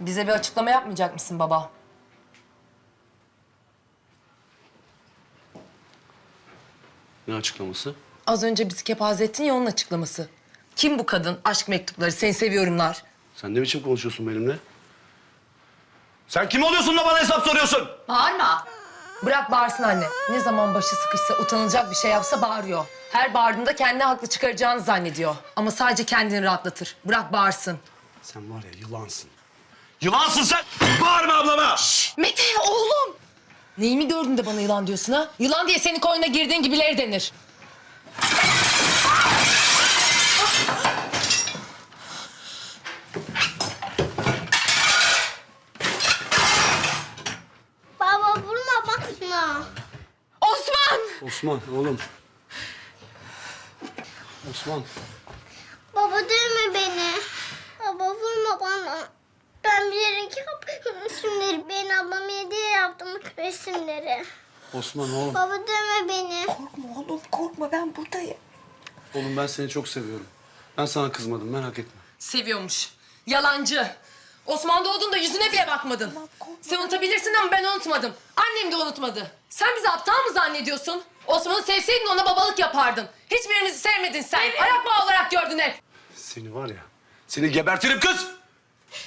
Bize bir açıklama yapmayacak mısın baba? Ne açıklaması? Az önce bizi kepaze ettin ya onun açıklaması. Kim bu kadın? Aşk mektupları, seni seviyorumlar. Sen ne biçim konuşuyorsun benimle? Sen kim oluyorsun da bana hesap soruyorsun? Bağırma. Bırak bağırsın anne. Ne zaman başı sıkışsa, utanılacak bir şey yapsa bağırıyor. Her bağırdığında kendini haklı çıkaracağını zannediyor. Ama sadece kendini rahatlatır. Bırak bağırsın. Sen var ya yılansın. Yılansın sen! Bağırma ablama! Mete oğlum! Neyimi gördün de bana yılan diyorsun ha? Yılan diye senin koyuna girdiğin gibileri denir. Baba vurma bak şuna. Osman! Osman oğlum. Osman. Baba dövme beni. Baba vurma bana. Ben bilerek yaptım resimleri. Ben ablam hediye yaptım resimleri. Osman oğlum. Baba dövme beni. Korkma oğlum korkma ben buradayım. Oğlum ben seni çok seviyorum. Ben sana kızmadım merak etme. Seviyormuş. Yalancı. Osman doğduğunda yüzüne bile bakmadın. Sen unutabilirsin ama ben unutmadım. Annem de unutmadı. Sen bizi aptal mı zannediyorsun? Osman'ı sevseydin ona babalık yapardın. Hiçbirimizi sevmedin sen. Ayak bağı olarak gördün hep. Seni var ya. Seni gebertirim kız.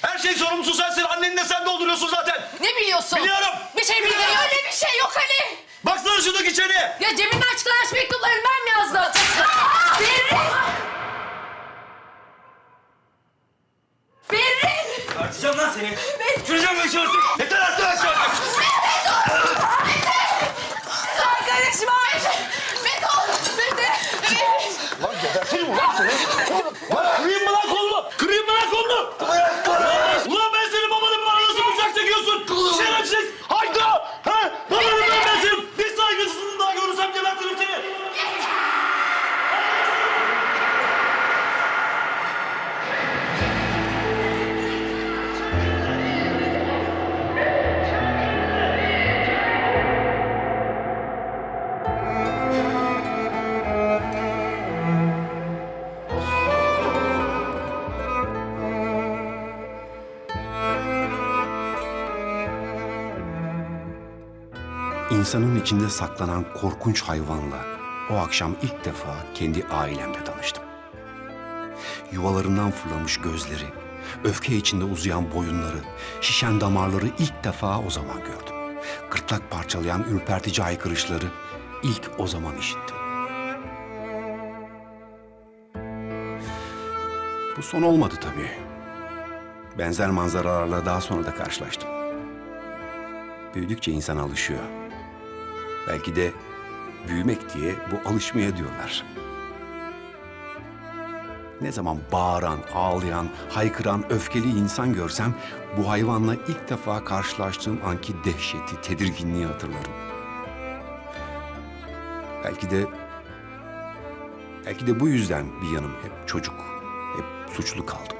Her şey sorumlusu sensin. Anneni de sen dolduruyorsun zaten. Ne biliyorsun? Biliyorum. Bir şey bilmiyorum. Öyle bir şey yok Ali. Baksana şuradaki içeri. Ya çıkan aşk mektuplarını ben mi yazdım? Berrin! Berrin! Tartacağım lan seni. Süreceğim ben şu artık. Yeter artık aşağı artık. Arkadaşım Ayşe! Mete oğlum! Mete! Lan gebertirim ulan seni. Lan kırayım mı İnsanın içinde saklanan korkunç hayvanla o akşam ilk defa kendi ailemle tanıştım. Yuvalarından fırlamış gözleri, öfke içinde uzayan boyunları, şişen damarları ilk defa o zaman gördüm. Gırtlak parçalayan ürpertici haykırışları ilk o zaman işittim. Bu son olmadı tabii. Benzer manzaralarla daha sonra da karşılaştım. Büyüdükçe insan alışıyor. Belki de büyümek diye bu alışmaya diyorlar. Ne zaman bağıran, ağlayan, haykıran, öfkeli insan görsem bu hayvanla ilk defa karşılaştığım anki dehşeti, tedirginliği hatırlarım. Belki de belki de bu yüzden bir yanım hep çocuk, hep suçlu kaldım.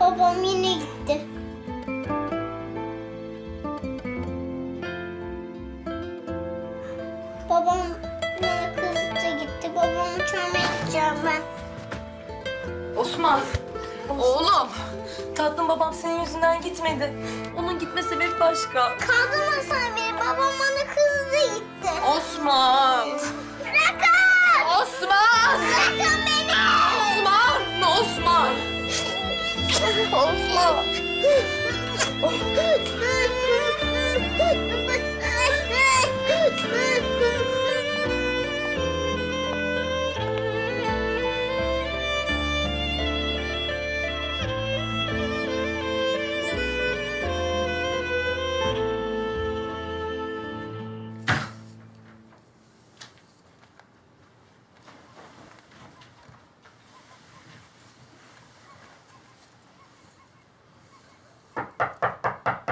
Babam yine gitti. Oğlum! Tatlım babam senin yüzünden gitmedi. Onun gitme sebebi başka. Kaldırma sen beni. Babam bana kızdı gitti. Osman! Bırakın! Osman! Bırakın beni! Osman! Osman! Osman!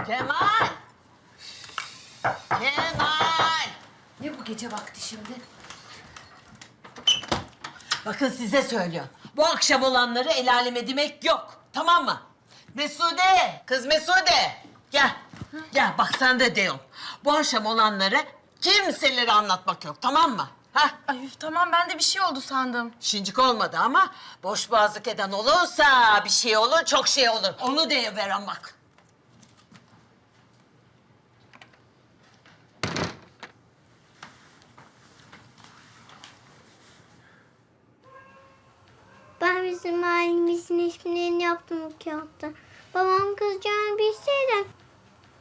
Kemal! Kemal! Ne bu gece vakti şimdi? Bakın size söylüyorum. Bu akşam olanları el aleme demek yok. Tamam mı? Mesude! Kız Mesude! Gel. Gel bak sen de diyorum. Bu akşam olanları kimselere anlatmak yok. Tamam mı? Ha? Ay üf, tamam ben de bir şey oldu sandım. Şincik olmadı ama boş boğazlık eden olursa bir şey olur, çok şey olur. Onu deyiveren bak. Ben bizim ailemizin isimlerini yaptım o kağıtta. Babam kızacağını bilseydim.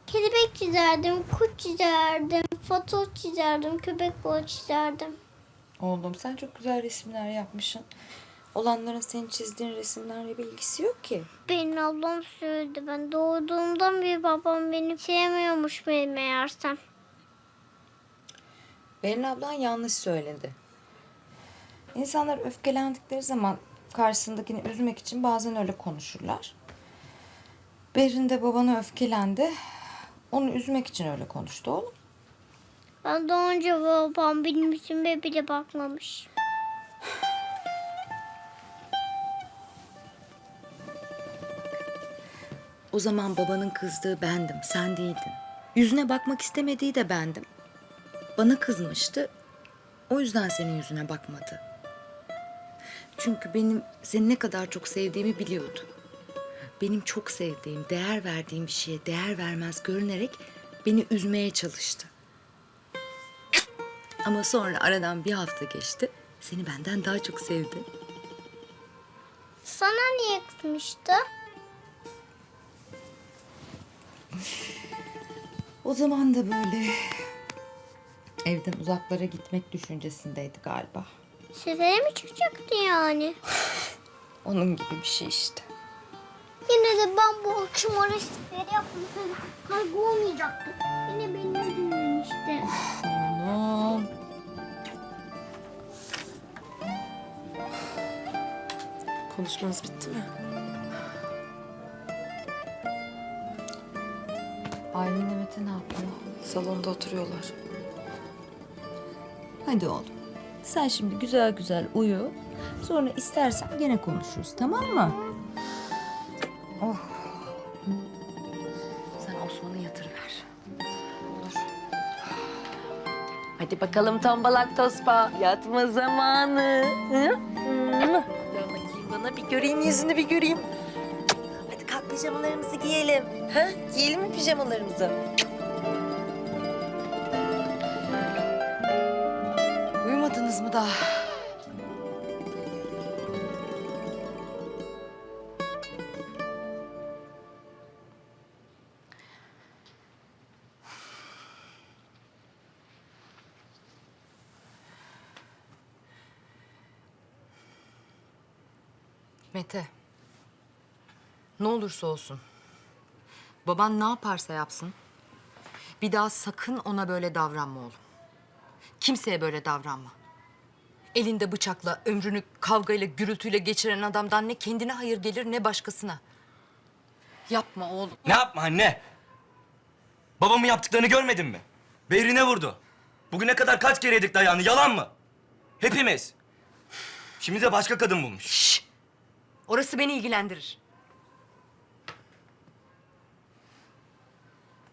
Kelebek çizerdim, kuş çizerdim, foto çizerdim, köpek balığı çizerdim. Oğlum sen çok güzel resimler yapmışsın. Olanların senin çizdiğin resimlerle bir ilgisi yok ki. Benim ablam söyledi. Ben doğduğumdan beri babam beni sevmiyormuş benim meğersem. Berin ablan yanlış söyledi. İnsanlar öfkelendikleri zaman karşısındakini üzmek için bazen öyle konuşurlar. Berin de babana öfkelendi. Onu üzmek için öyle konuştu oğlum. Ben doğunca babam benim yüzüme bile bakmamış. O zaman babanın kızdığı bendim, sen değildin. Yüzüne bakmak istemediği de bendim. Bana kızmıştı. O yüzden senin yüzüne bakmadı. Çünkü benim seni ne kadar çok sevdiğimi biliyordu. Benim çok sevdiğim, değer verdiğim bir şeye değer vermez görünerek beni üzmeye çalıştı. Ama sonra aradan bir hafta geçti. Seni benden daha çok sevdi. Sana niye kızmıştı? O zaman da böyle evden uzaklara gitmek düşüncesindeydi galiba. Sefere mi çıkacaktı yani? Onun gibi bir şey işte. Yine de ben bu akşam o resimleri yapmasaydım kaybolmayacaktı. Yine benim yüzümden işte. Oğlum. Konuşmanız bitti mi? Aylin'le Mete ne yapıyor? Salonda oturuyorlar. Hadi oğlum. Sen şimdi güzel güzel uyu. Sonra istersen gene konuşuruz tamam mı? Oh. Sen Osman'ı yatırıver. Olur. Hadi bakalım tombalak tospa. Yatma zamanı. Bana bir göreyim yüzünü bir göreyim. Hadi kalk pijamalarımızı giyelim. Ha? Giyelim mi pijamalarımızı? Uyumadınız mı daha? Mete. Ne olursa olsun. Baban ne yaparsa yapsın. Bir daha sakın ona böyle davranma oğlum. Kimseye böyle davranma. Elinde bıçakla, ömrünü kavgayla, gürültüyle geçiren adamdan ne kendine hayır gelir ne başkasına. Yapma oğlum. Ne yapma anne? Babamın yaptıklarını görmedin mi? Behrine vurdu. Bugüne kadar kaç kere yedik dayağını, yalan mı? Hepimiz. Şimdi de başka kadın bulmuş. Şş! Orası beni ilgilendirir.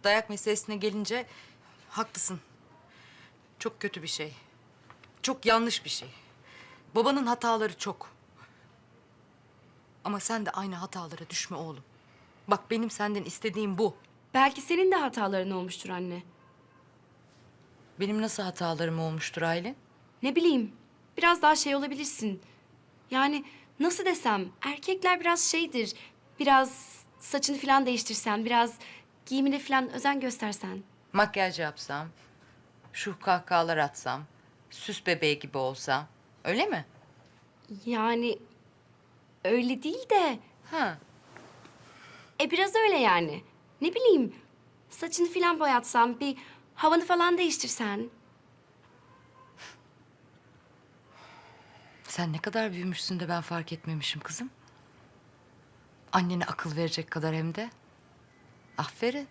Dayak meselesine gelince haklısın. Çok kötü bir şey. Çok yanlış bir şey. Babanın hataları çok. Ama sen de aynı hatalara düşme oğlum. Bak benim senden istediğim bu. Belki senin de hataların olmuştur anne. Benim nasıl hatalarım olmuştur Aylin? Ne bileyim, biraz daha şey olabilirsin. Yani nasıl desem, erkekler biraz şeydir. Biraz saçını falan değiştirsen, biraz giyimine falan özen göstersen. Makyaj yapsam, şu kahkahalar atsam, süs bebeği gibi olsam. Öyle mi? Yani öyle değil de, Ha. e biraz öyle yani. Ne bileyim, saçını falan boyatsan, bir havanı falan değiştirsen. Sen ne kadar büyümüşsün de ben fark etmemişim kızım. Annene akıl verecek kadar hem de. Aferin.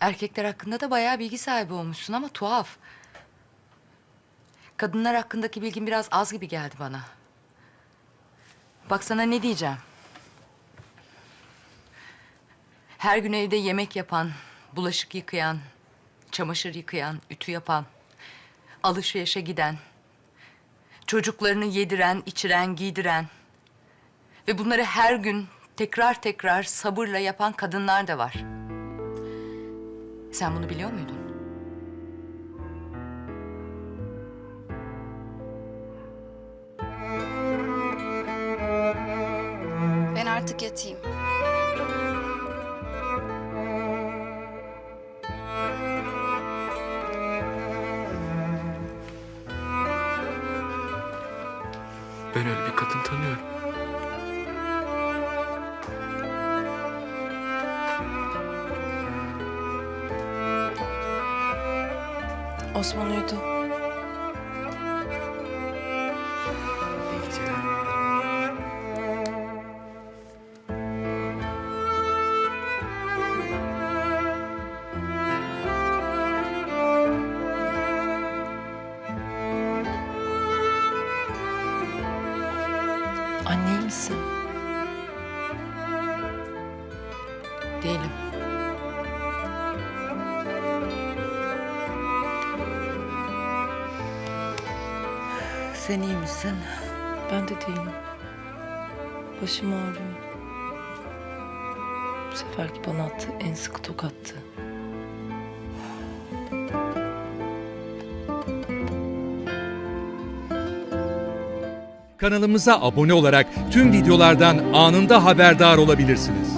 Erkekler hakkında da bayağı bilgi sahibi olmuşsun ama tuhaf. Kadınlar hakkındaki bilgin biraz az gibi geldi bana. Bak sana ne diyeceğim. Her gün evde yemek yapan, bulaşık yıkayan, çamaşır yıkayan, ütü yapan, alışverişe giden, çocuklarını yediren, içiren, giydiren ve bunları her gün tekrar tekrar sabırla yapan kadınlar da var. Sen bunu biliyor muydun? Yatayım. Ben öyle bir kadın tanıyorum. Osman uyudu. Değilim. Sen iyi misin? Ben de değilim. Başım ağrıyor. Bu seferki bana attı en sıkı tokattı. Kanalımıza abone olarak tüm videolardan anında haberdar olabilirsiniz.